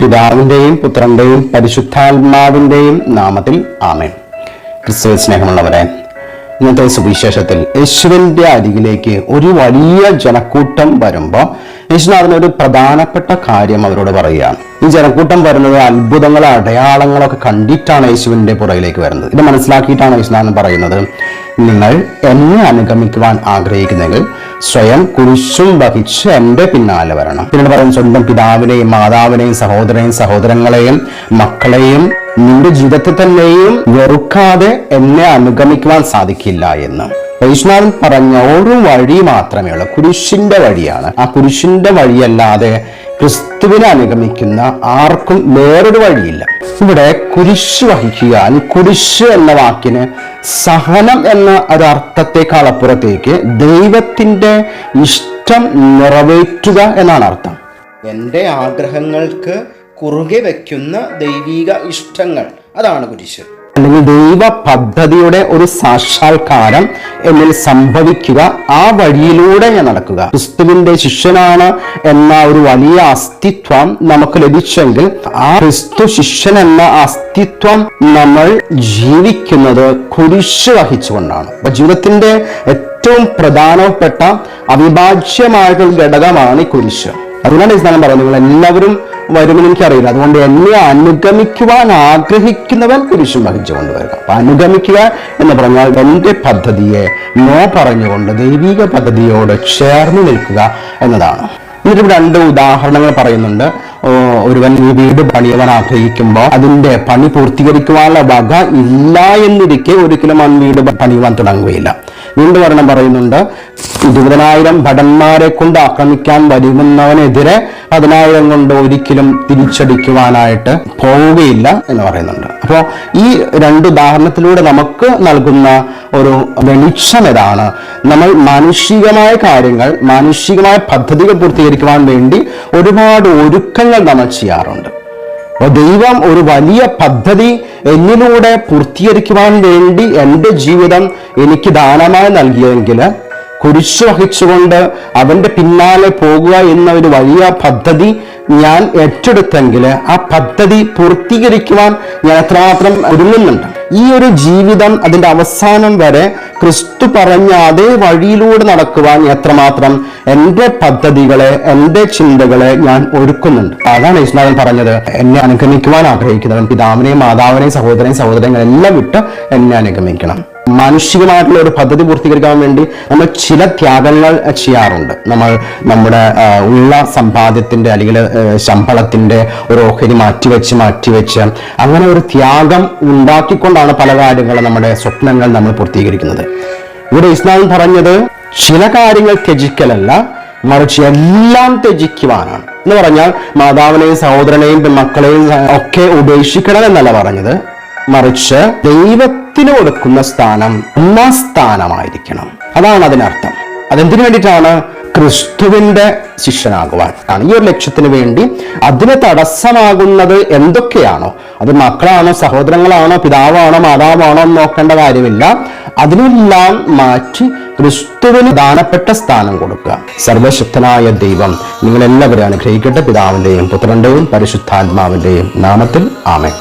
പിതാവിന്റെയും പുത്രന്റെയും പരിശുദ്ധാത്മാവിന്റെയും നാമത്തിൽ ആമേൻ. ക്രിസ്തു സ്നേഹമുള്ളവരെ ഇന്നത്തെ സുവിശേഷത്തിൽ യേശുവിന്റെ അരികിലേക്ക് ഒരു വലിയ ജനക്കൂട്ടം വരുമ്പോൾ യേശുനാഥൻ ഒരു പ്രധാനപ്പെട്ട കാര്യം അവരോട് പറയുകയാണ്. ഈ ജനക്കൂട്ടം വരുന്നത് അത്ഭുതങ്ങളോ അടയാളങ്ങളൊക്കെ കണ്ടിട്ടാണ് യേശുവിന്റെ പുറകിലേക്ക് വരുന്നത്. ഇത് മനസ്സിലാക്കിയിട്ടാണ് യേശുനാഥൻ പറയുന്നത്. നിങ്ങൾ എന്നെ അനുഗമിക്കുവാൻ ആഗ്രഹിക്കുന്നെങ്കിൽ സ്വയം കുരിശും വഹിച്ച് എന്റെ പിന്നാലെ വരണം. പിന്നീട് പറയും സ്വന്തം പിതാവിനെയും മാതാവിനെയും സഹോദരനെയും സഹോദരങ്ങളെയും മക്കളെയും നിന്റെ ജീവിതത്തിൽ തന്നെയും വെറുക്കാതെ എന്നെ അനുഗമിക്കുവാൻ സാധിക്കില്ല എന്ന്. വൈഷ്ണവൻ പറഞ്ഞ ഒരു വഴി മാത്രമേ ഉള്ളൂ. കുരിശിന്റെ വഴിയാണ്. ആ കുരിശിന്റെ വഴിയല്ലാതെ ക്രിസ്തുവിനെ അനുഗമിക്കുന്ന ആർക്കും വേറൊരു വഴിയില്ല. ഇവിടെ കുരിശ് വഹിക്കുക കുരിശ് എന്ന വാക്കിന് സഹനം എന്ന ഒരു അർത്ഥത്തെക്കാൾ അപ്പുറത്തേക്ക് ദൈവത്തിന്റെ ഇഷ്ടം നിറവേറ്റുക എന്നാണ് അർത്ഥം. എന്റെ ആഗ്രഹങ്ങൾക്ക് കുറുകെ വയ്ക്കുന്ന ദൈവിക ഇഷ്ടങ്ങൾ അതാണ് കുരിശ്. അല്ലെങ്കിൽ ദൈവ പദ്ധതിയുടെ ഒരു സാക്ഷാത്കാരം എന്നിൽ സംഭവിക്കുക ആ വഴിയിലൂടെ ഞാൻ നടക്കുക. ക്രിസ്തുവിന്റെ ശിഷ്യനാണ് എന്ന ഒരു വലിയ അസ്തിത്വം നമുക്ക് ലഭിച്ചെങ്കിൽ ആ ക്രിസ്തു ശിഷ്യൻ എന്ന അസ്തിത്വം നമ്മൾ ജീവിക്കുന്നത് കുരിശ് വഹിച്ചുകൊണ്ടാണ്. അപ്പൊ ജീവിതത്തിന്റെ ഏറ്റവും പ്രധാനപ്പെട്ട അവിഭാജ്യമായിട്ടുള്ള ഘടകമാണ് ഈ കുരിശ്. അതുകൊണ്ടാണ് ഈ പറയുന്നത്. നിങ്ങൾ എല്ലാവരും വരുമെന്ന് എനിക്കറിയില്ല. അതുകൊണ്ട് എന്നെ അനുഗമിക്കുവാൻ ആഗ്രഹിക്കുന്നവൻ കുരിശും വഹിച്ചു കൊണ്ടുവരിക. അപ്പൊ അനുഗമിക്കുക എന്ന് പറഞ്ഞാൽ എന്റെ പദ്ധതിയെ നോ പറഞ്ഞുകൊണ്ട് ദൈവിക പദ്ധതിയോട് ചേർന്ന് നിൽക്കുക എന്നതാണ്. എന്നിട്ട് രണ്ട് ഉദാഹരണങ്ങൾ പറയുന്നുണ്ട്. ഒരുവൻ ഈ വീട് പണിയവൻ ആഗ്രഹിക്കുമ്പോൾ അതിന്റെ പണി പൂർത്തീകരിക്കുവാനുള്ള വക ഇല്ല എന്നിരിക്കെ ഒരിക്കലും ആ വീട് പണിയുവാൻ തുടങ്ങുകയില്ല. വീണ്ടും ഒരെണ്ണം പറയുന്നുണ്ട്. ഇരുപതിനായിരം ഭടന്മാരെ കൊണ്ട് ആക്രമിക്കാൻ വരുന്നവനെതിരെ പതിനായിരം കൊണ്ട് ഒരിക്കലും തിരിച്ചടിക്കുവാനായിട്ട് പോവുകയില്ല എന്ന് പറയുന്നുണ്ട്. അപ്പോൾ ഈ രണ്ട് ഉദാഹരണത്തിലൂടെ നമുക്ക് നൽകുന്ന ഒരു വെളിച്ചം ഇതാണ്. നമ്മൾ മാനുഷികമായ കാര്യങ്ങൾ മാനുഷികമായ പദ്ധതികൾ പൂർത്തീകരിക്കുവാൻ വേണ്ടി ഒരുപാട് ഒരുക്കങ്ങൾ നമ്മൾ ചെയ്യാറുണ്ട്. ദൈവം ഒരു വലിയ പദ്ധതി എന്നിലൂടെ പൂർത്തീകരിക്കുവാൻ വേണ്ടി എന്റെ ജീവിതം എനിക്ക് ദാനമായി നൽകിയെങ്കിൽ കുരിശ് വഹിച്ചുകൊണ്ട് അവന്റെ പിന്നാലെ പോകുക എന്ന ഒരു വലിയ പദ്ധതി ഞാൻ ഏറ്റെടുത്തെങ്കിൽ ആ പദ്ധതി പൂർത്തീകരിക്കുവാൻ ഞാൻ എത്രമാത്രം ഒരുങ്ങുന്നുണ്ട്. ഈ ഒരു ജീവിതം അതിന്റെ അവസാനം വരെ ക്രിസ്തു പറഞ്ഞ അതേ വഴിയിലൂടെ നടക്കുവാൻ എത്രമാത്രം എന്റെ പദ്ധതികളെ എന്റെ ചിന്തകളെ ഞാൻ ഒരുക്കുന്നുണ്ട്. അതാണ് യേശുനാഥൻ പറഞ്ഞത്. എന്നെ അനുഗമിക്കുവാൻ ആഗ്രഹിക്കുന്നവൻ പിതാവിനെയും മാതാവിനെയും സഹോദരനെയും സഹോദരങ്ങളെല്ലാം വിട്ട് എന്നെ അനുഗമിക്കണം. മാനുഷികമായിട്ടുള്ള ഒരു പദ്ധതി പൂർത്തീകരിക്കാൻ വേണ്ടി നമ്മൾ ചില ത്യാഗങ്ങൾ ചെയ്യാറുണ്ട്. നമ്മൾ നമ്മുടെ ഉള്ള സമ്പാദ്യത്തിന്റെ അല്ലെങ്കിൽ ശമ്പളത്തിന്റെ ഒരു ഓഹരി മാറ്റിവെച്ച് മാറ്റിവെച്ച് അങ്ങനെ ഒരു ത്യാഗം ഉണ്ടാക്കിക്കൊണ്ടാണ് പല കാര്യങ്ങളും നമ്മുടെ സ്വപ്നങ്ങൾ നമ്മൾ പൂർത്തീകരിക്കുന്നത്. ഇവിടെ ഇസ്ലാം പറഞ്ഞത് ചില കാര്യങ്ങൾ ത്യജിക്കലല്ല മറിച്ച് എല്ലാം ത്യജിക്കുവാനാണ്. എന്ന് പറഞ്ഞാൽ മാതാവിനെയും സഹോദരനെയും മക്കളെയും ഒക്കെ ഉപേക്ഷിക്കണം എന്നല്ല പറഞ്ഞത്. മറിച്ച് ദൈവത്തിന് കൊടുക്കുന്ന സ്ഥാനം ഒന്നാം സ്ഥാനമായിരിക്കണം. അതാണ് അതിനർത്ഥം. അതെന്തിനു വേണ്ടിയിട്ടാണ്? ക്രിസ്തുവിന്റെ ശിഷ്യനാകുവാൻ. ആണ് ഈ ഒരു ലക്ഷ്യത്തിന് വേണ്ടി അതിന് തടസ്സമാകുന്നത് എന്തൊക്കെയാണോ? അത് മക്കളാണോ സഹോദരങ്ങളാണോ പിതാവാണോ മാതാവാണോ നോക്കേണ്ട കാര്യമില്ല. അതിനെല്ലാം മാറ്റി ക്രിസ്തുവിന് ദാനപ്പെട്ട സ്ഥാനം കൊടുക്കുക. സർവശക്തനായ ദൈവം നിങ്ങളെല്ലാവരെയും അനുഗ്രഹിക്കട്ടെ. പിതാവിന്റെയും പുത്രന്റെയും പരിശുദ്ധാത്മാവിന്റെയും നാമത്തിൽ ആമേ